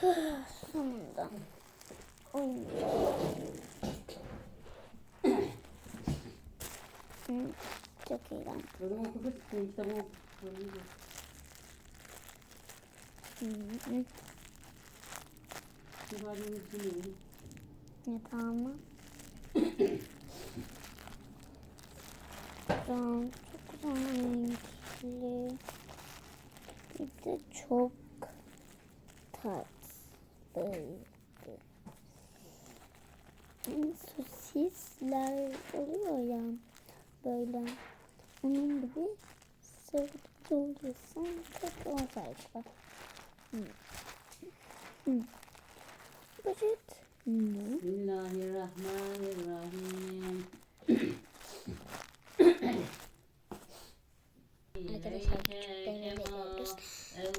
Sonunda. Hı, Çok düşünüyorum. Yatağımı. Brown çok renkli. Bir de çok tatlıydı. Hmm, Sosisler oluyor ya böyle. Onun gibi. Çok olsaydı. Hmm. Hmm. Bacet. Hmm. Bismillahirrahmanirrahim. Arkadaşlar küçüklerine veriyoruz.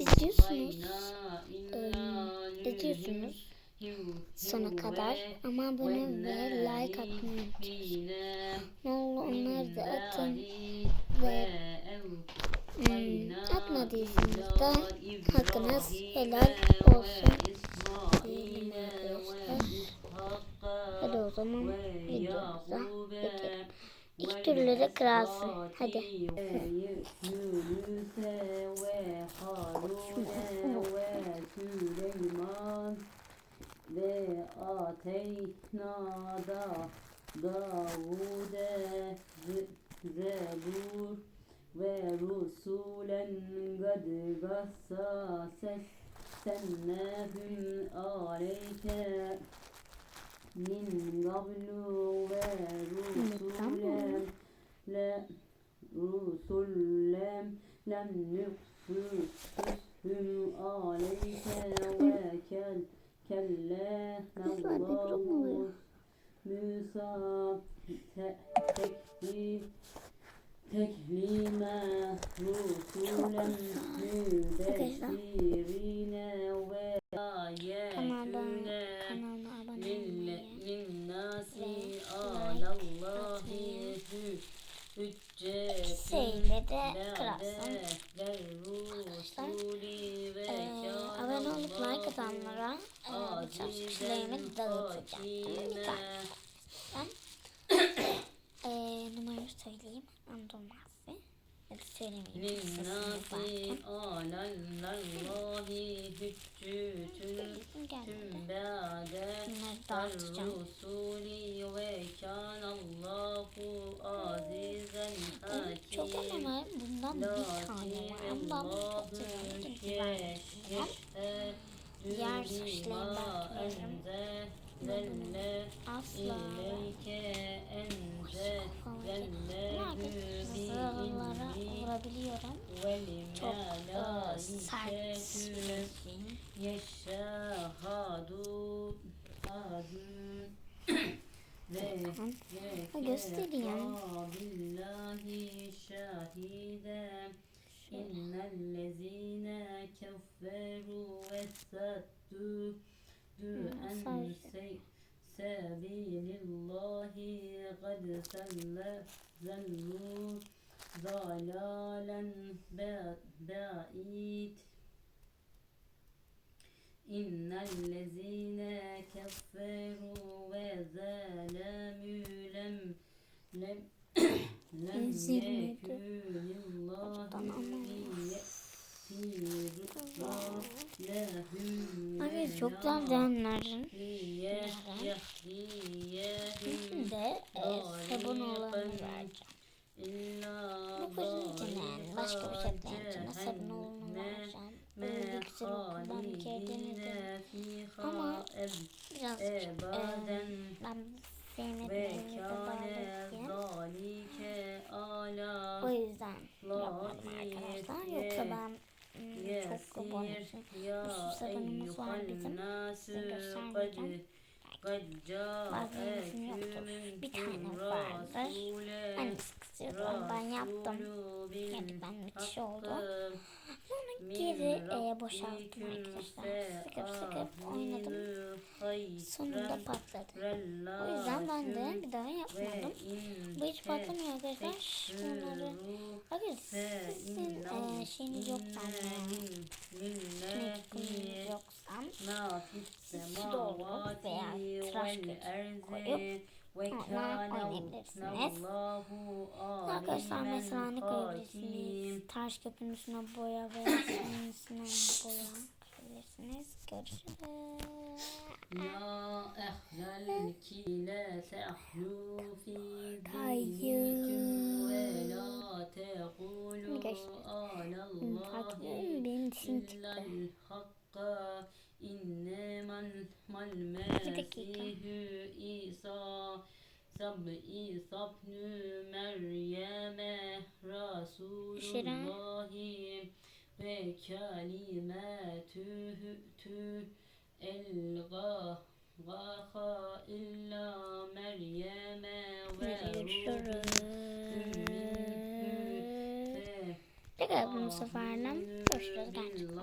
İzliyorsunuz. İzliyorsunuz sona kadar ama abone ve like atmayı unutmayın. Ne olur onları da atın ve hmm, atmadıysanız da hakkınız helal olsun diyelim arkadaşlar. Hadi o zaman videomuza geçelim. İki türlü de kralsın. Hadi. Yunus'e ve Harun'e ve Süleyman ve ateyna da Davud'e zebur ve rusulen gad gassa sennehum aleyke min qablu ve rusulen le rusulen lem nuksushum aleyke ve kel kelle oluyor. Musa te, tekli teklime rusulen mübeşirine ve Kanalda, ayetüne kanalına abone Lil- olmayı, linnasi like alallahi atmayı, hüccetun Şeyle de kralsın. Arkadaşlar Ee, abone e, bıçak kişilerimi dağıtacağım. Bir tane. Ben e, numarayı söyleyeyim. Anadolmazsi. Ya da söylemeyeyim. Alallahi. Rusuli ve azîzen Çok ama bundan bir tane var. Ama ben bu fotoğrafı çünkü ben Diğer saçlarım ben tutuyorum. Asla Zırhlara vurabiliyorum. Çok e, sert Ha, göstereyim. İnnellezîne kefferu ve saddû an sabilillahi gad zellû zalâlen ba'id İnnellezîne kefferu ve zâlemü lem lem Abi çok daha denlerin. Şimdi de sabun olanı vereceğim. Bu kırıncının başka bir şey deneyeceğim. Sabun olanı vereceğim. Böyle güzel okuldan bir kere denedim. Ama biraz e, ben sevmedim. Şey, bir tane vardır. Hani sıkıştırdı ben yaptım. Yani ben müthiş oldu. Sonra geri e, boşalttım arkadaşlar. Sıkıp sıkıp oynadım. Sonunda patladı. O yüzden ben de bir daha yapmadım. Bu hiç patlamıyor arkadaşlar. Bunları Hayır. Sizin e, şeyiniz yok bende. Kinetikiniz yoksa sizi doldurup veya tıraş kutusu koyup onlar oynayabilirsiniz. Arkadaşlar mesela ne koyabilirsiniz? Taş köpüğün üstüne boya veya senin üstüne boya koyabilirsiniz. Görüşürüz. Ya ehlel kile sehlu fi تقولوا Görüşürüz. على Fark الله ediyor musun? Benim dişim إلا çıktı. الحق إنما ما dakika. المسيح عيسى سب عيسى ابن مريم رسول Şirin. الله وكلماته ألغاها إلا مريم Görüşürüz. وروح Buraya bunu seferden görüşürüz gerçekten.